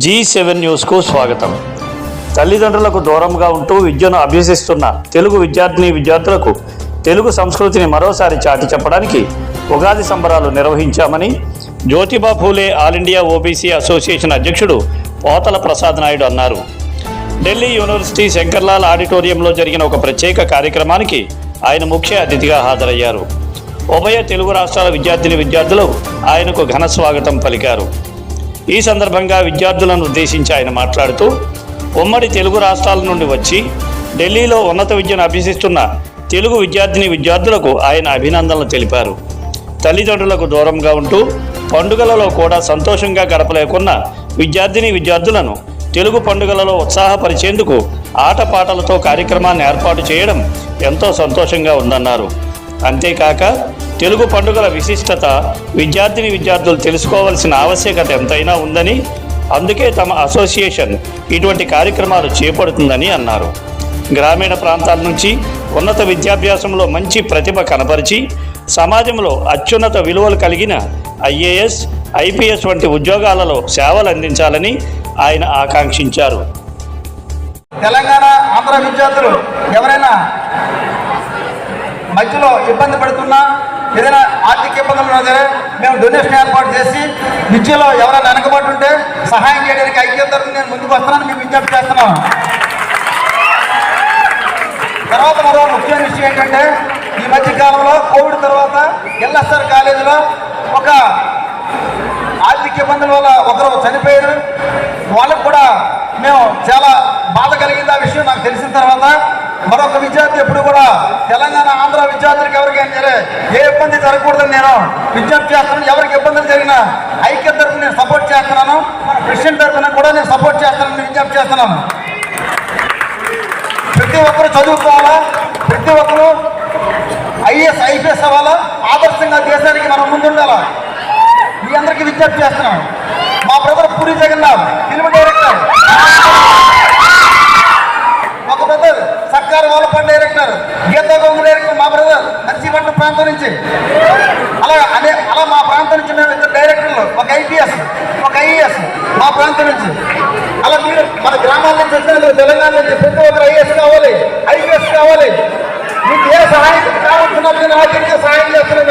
G seven న్యూస్కు స్వాగతం. తల్లిదండ్రులకు దూరంగా ఉంటూ విద్యను అభ్యసిస్తున్న తెలుగు విద్యార్థిని విద్యార్థులకు తెలుగు సంస్కృతిని మరోసారి చాటి చెప్పడానికి ఉగాది సంబరాలు నిర్వహించామని Jyotiba Phule all India OBC association అధ్యక్షుడు పోతల ప్రసాద్ నాయుడు అన్నారు. ఢిల్లీ యూనివర్సిటీ శంకర్లాల్ ఆడిటోరియంలో జరిగిన ఒక ప్రత్యేక కార్యక్రమానికి ఆయన ముఖ్య అతిథిగా హాజరయ్యారు. ఉభయ తెలుగు రాష్ట్రాల విద్యార్థిని విద్యార్థులు ఆయనకు ఘన స్వాగతం పలికారు. ఈ సందర్భంగా విద్యార్థులను ఉద్దేశించి ఆయన మాట్లాడుతూ ఉమ్మడి తెలుగు రాష్ట్రాల నుండి వచ్చి ఢిల్లీలో ఉన్నత విద్యను అభ్యసిస్తున్న తెలుగు విద్యార్థిని విద్యార్థులకు ఆయన అభినందనలు తెలిపారు. తల్లిదండ్రులకు దూరంగా ఉంటూ పండుగలలో కూడా సంతోషంగా గడపలేకున్న విద్యార్థిని విద్యార్థులను తెలుగు పండుగలలో ఉత్సాహపరిచేందుకు ఆటపాటలతో కార్యక్రమాన్ని ఏర్పాటు చేయడం ఎంతో సంతోషంగా ఉందన్నారు. అంతేకాక తెలుగు పండుగల విశిష్టత విద్యార్థిని విద్యార్థులు తెలుసుకోవాల్సిన ఆవశ్యకత ఎంతైనా ఉందని అందుకే తమ అసోసియేషన్ ఇటువంటి కార్యక్రమాలు చేపడుతుందని అన్నారు. గ్రామీణ ప్రాంతాల నుంచి ఉన్నత విద్యాభ్యాసంలో మంచి ప్రతిభ కనపరిచి సమాజంలో అత్యున్నత విలువలు కలిగిన ఐఏఎస్ ఐపీఎస్ వంటి ఉద్యోగాలలో సేవలు అందించాలని ఆయన ఆకాంక్షించారు. తెలంగాణ ఆంధ్ర విద్యార్థులు ఎవరైనా మధ్యలో ఇబ్బంది పడుతున్నా ఏదైనా ఆర్థిక ఇబ్బందులు ఉన్నా సరే మేము డొనేషన్ ఏర్పాటు చేసి విద్యలో ఎవరైనా వెనకబడి ఉంటే సహాయం చేయడానికి ఐక్యత నేను ముందుకు వస్తున్నాను మీకు విజ్ఞప్తి చేస్తున్నాను. తర్వాత మరో ముఖ్యమైన విషయం ఏంటంటే ఈ మధ్య కాలంలో కోవిడ్ తర్వాత ఎల్ఎస్ఆర్ కాలేజీలో ఒక ఆర్థిక ఇబ్బందుల వల్ల ఒకరు చనిపోయారు. వాళ్ళకు కూడా మేము చాలా బాధ కలిగింది. ఆ విషయం నాకు తెలిసిన తర్వాత మరొక విద్యార్థి ఎప్పుడు తెలంగాణ ఆంధ్ర విద్యార్థులకు ఎవరికైనా సరే ఏ ఇబ్బంది జరగకూడదని నేను విజ్ఞప్తి చేస్తున్నాను ఎవరికి ఇబ్బందులు జరిగినా ఐక్య తరఫున నేను సపోర్ట్ చేస్తున్నాను. మన క్రిస్టియన్ తరఫున కూడా నేను సపోర్ట్ చేస్తానని విజ్ఞప్తి చేస్తున్నాను ప్రతి ఒక్కరు చదువుకోవాలా? ప్రతి ఒక్కరు ఐఏఎస్ ఐపీఎస్ అవ్వాలా? ఆదర్శంగా దేశానికి మనం ముందుండాలా? మీ అందరికీ విజ్ఞప్తి చేస్తున్నాం మా బ్రదర్ పూరి జగన్నాథ్ తెలుగు ప్రాంతం నుంచి. అలా అదే అలా మా ప్రాంతం నుంచి మేము ఇద్దరు డైరెక్టర్లు ఒక ఐపీఎస్ ఒక ఐఏఎస్ మా ప్రాంతం నుంచి. అలా మీరు మన గ్రామాల నుంచి వచ్చిన తెలంగాణ నుంచి ప్రతి ఒక్కరు ఐఏఎస్ కావాలి ఐపీఎస్ కావాలి. మీకు ఏ సహాయం కావాల్సిన సహాయం చేస్తున్నాం